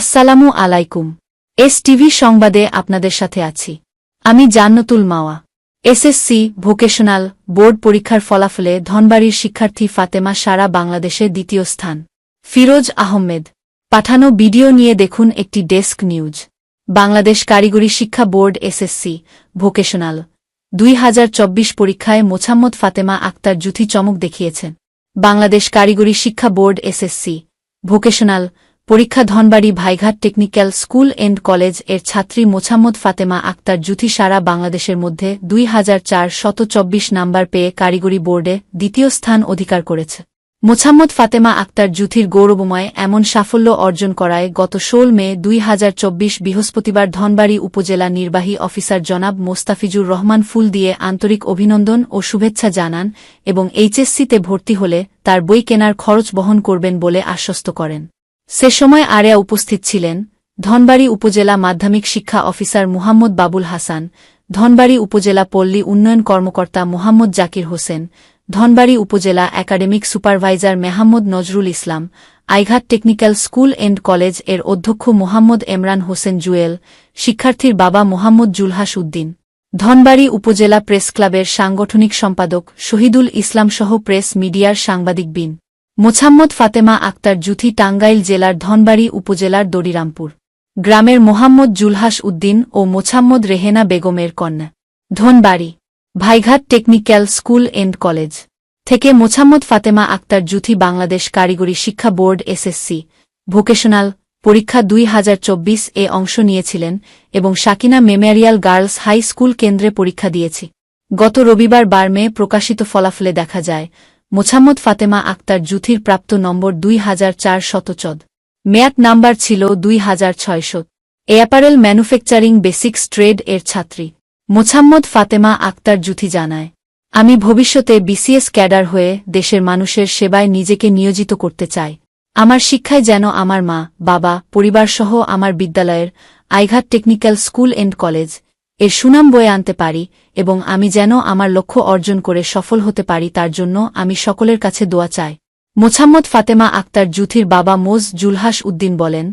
আসসালামু আলাইকুম। S TV সংবাদে আপনাদের সাথে আছি। আমি Jannatul Mawa. SSC, vocational board পরীক্ষার ফলাফলে ধনবাড়ির শিক্ষার্থী ফাতেমা সারা বাংলাদেশে দ্বিতীয় স্থান। ফিরোজ আহমেদ। পাঠানো ভিডিও নিয়ে দেখুন একটি ডেস্ক নিউজ। বাংলাদেশ কারিগরি শিক্ষা বোর্ড এসএসসি, ভোকেশনাল। দুই হাজার চব্বিশ পরীক্ষায় মোছাম্মদ ফাতেমা আক্তার জুথি চমক দেখিয়েছেন। বাংলাদেশ কারিগরি শিক্ষা বোর্ড এসএসসি, ভোকেশনাল পরীক্ষা Dhanbari Bhaighat technical school and কলেজের ছাত্রী মোছাম্মদ ফাতেমা আক্তার জুথি সারা বাংলাদেশের মধ্যে দুই হাজার নাম্বার পেয়ে কারিগরি বোর্ডে দ্বিতীয় স্থান অধিকার করেছে। মোছাম্মদ ফাতেমা আক্তার জুথির গৌরবময় এমন সাফল্য অর্জন করায় গত ষোল মে দুই হাজার চব্বিশ বৃহস্পতিবার ধনবাড়ি উপজেলা নির্বাহী অফিসার জনাব মোস্তাফিজুর রহমান ফুল দিয়ে আন্তরিক অভিনন্দন ও শুভেচ্ছা জানান এবং এইচএসসিতে ভর্তি হলে তার বই কেনার খরচ বহন করবেন বলে আশ্বস্ত করেন। সে সময় আরেয়া উপস্থিত ছিলেন, ধনবাড়ি উপজেলা মাধ্যমিক শিক্ষা অফিসার মুহাম্মদ বাবুল হাসান, ধনবাড়ি উপজেলা পল্লী উন্নয়ন কর্মকর্তা মোহাম্মদ জাকির হোসেন, ধনবাড়ি উপজেলা academic supervisor Mohammad Nazrul Islam, Aighat technical school and কলেজের অধ্যক্ষ মোহাম্মদ এমরান হোসেন জুয়েল, শিক্ষার্থীর বাবা মোহাম্মদ জুলহাস উদ্দিন। ধনবাড়ি উপজেলা প্রেস ক্লাবের সাংগঠনিক সম্পাদক শহীদুল ইসলাম সহ প্রেস মিডিয়ার সাংবাদিক বিন। মোছাম্মদ ফাতেমা আক্তার জুথি টাঙ্গাইল জেলার ধনবাড়ি উপজেলার দড়িরামপুর গ্রামের মোহাম্মদ জুলহাস উদ্দিন ও মোছাম্মদ রেহেনা বেগমের কন্যা। Dhanbari, Bhaighat technical school and college. থেকে মোছাম্মদ ফাতেমা আক্তার জুথি বাংলাদেশ কারিগরি শিক্ষা বোর্ড এসএসসি। ভোকেশনাল, পরীক্ষা দুই হাজার চব্বিশ এ অংশ নিয়েছিলেন এবং Sakina memorial girls high school কেন্দ্রে পরীক্ষা দিয়েছি। গত রবিবার বার্মে প্রকাশিত ফলাফলে দেখা যায় মোছাম্মদ ফাতেমা আক্তার জুথির প্রাপ্ত নম্বর দুই হাজার চার শতচদ মেয়াদ নাম্বার ছিল দুই হাজার ছয়শো এ অ্যাপারেল ম্যানুফ্যাকচারিং বেসিক্স ট্রেড এর ছাত্রী। মোছাম্মদ ফাতেমা আক্তার জুথি জানায়, আমি ভবিষ্যতে বিসিএস ক্যাডার হয়ে দেশের মানুষের সেবায় নিজেকে নিয়োজিত করতে চাই। আমার শিক্ষায় যেন আমার মা, বাবা, পরিবারসহ আমার বিদ্যালয়ের Aighat technical school and college এর সুনাম বয়ে আনতে পারি এবং আমি যেন আমার লক্ষ্য অর্জন করে সফল হতে পারি তার জন্য আমি সকলের কাছে দোয়া চাই। মোছাম্মদ ফাতেমা আক্তার জুথির বাবা মোজ জুলহাস উদ্দিন বলেন,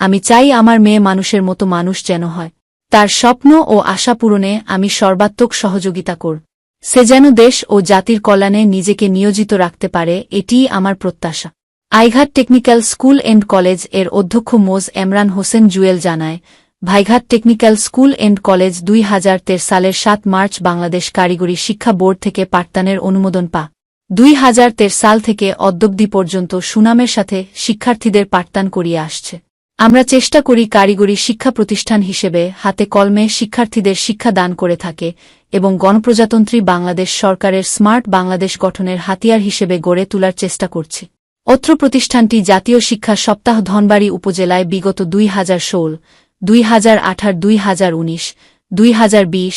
আমি চাই আমার মেয়ে মানুষের মতো মানুষ যেন হয়। তার স্বপ্ন ও আশা পূরণে আমি সর্বাত্মক সহযোগিতা কর। সে যেন দেশ ও জাতির কল্যাণে নিজেকে নিয়োজিত রাখতে পারে, এটিই আমার প্রত্যাশা। আইঘাট টেকনিক্যাল স্কুল এন্ড কলেজের অধ্যক্ষ মোজ এমরান হোসেন জুয়েল জানায় Bhaighat technical school and college দুই হাজার তের সালের সাত মার্চ বাংলাদেশ কারিগরি শিক্ষা বোর্ড থেকে পাঠদানের অনুমোদন পা। দুই হাজার তের সাল থেকে অদ্যব্দি পর্যন্ত সুনামের সাথে শিক্ষার্থীদের পাঠদান করিয়ে আসছে। আমরা চেষ্টা করি কারিগরি শিক্ষা প্রতিষ্ঠান হিসেবে হাতে কলমে শিক্ষার্থীদের শিক্ষা দান করে থাকে এবং গণপ্রজাতন্ত্রী বাংলাদেশ সরকারের স্মার্ট বাংলাদেশ গঠনের হাতিয়ার হিসেবে গড়ে তোলার চেষ্টা করছি। অত্র প্রতিষ্ঠানটি জাতীয় শিক্ষা সপ্তাহ ধনবাড়ি উপজেলায় বিগত দুই হাজার ষোল দুই হাজার আঠার দুই হাজার উনিশ, দুই হাজার বিশ,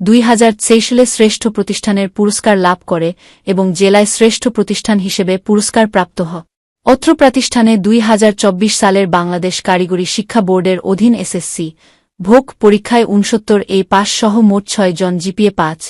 দুই হাজার তেইশলে শ্রেষ্ঠ প্রতিষ্ঠানের পুরস্কার লাভ করে এবং জেলায় শ্রেষ্ঠ প্রতিষ্ঠান হিসেবে পুরস্কার প্রাপ্ত হয় অত্র প্রতিষ্ঠানে দুই হাজার চব্বিশ সালের বাংলাদেশ কারিগরি শিক্ষা বোর্ডের অধীন এসএসসি, ভোগ পরীক্ষায় উনসত্তর এই পাশ সহ মোট ছয় জন জিপিএ পাঁচ,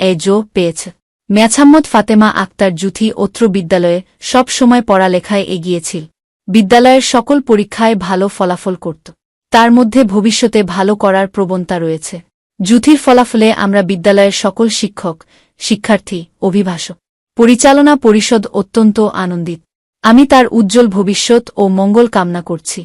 এ জো পেয়েছে। মেছাম্মদ ফাতেমা আক্তার জুথি অত্র বিদ্যালয়ে সব সময় পড়ালেখায় এগিয়েছিল। বিদ্যালয়ের সকল পরীক্ষায় ভালো ফলাফল করত। তার মধ্যে ভবিষ্যতে ভালো করার প্রবণতা রয়েছে। যুথির ফলাফলে আমরা বিদ্যালয়ের সকল শিক্ষক, শিক্ষার্থী, অভিভাষক, পরিচালনা পরিষদ অত্যন্ত আনন্দিত। আমি তার উজ্জ্বল ভবিষ্যৎ ও মঙ্গল কামনা করছি।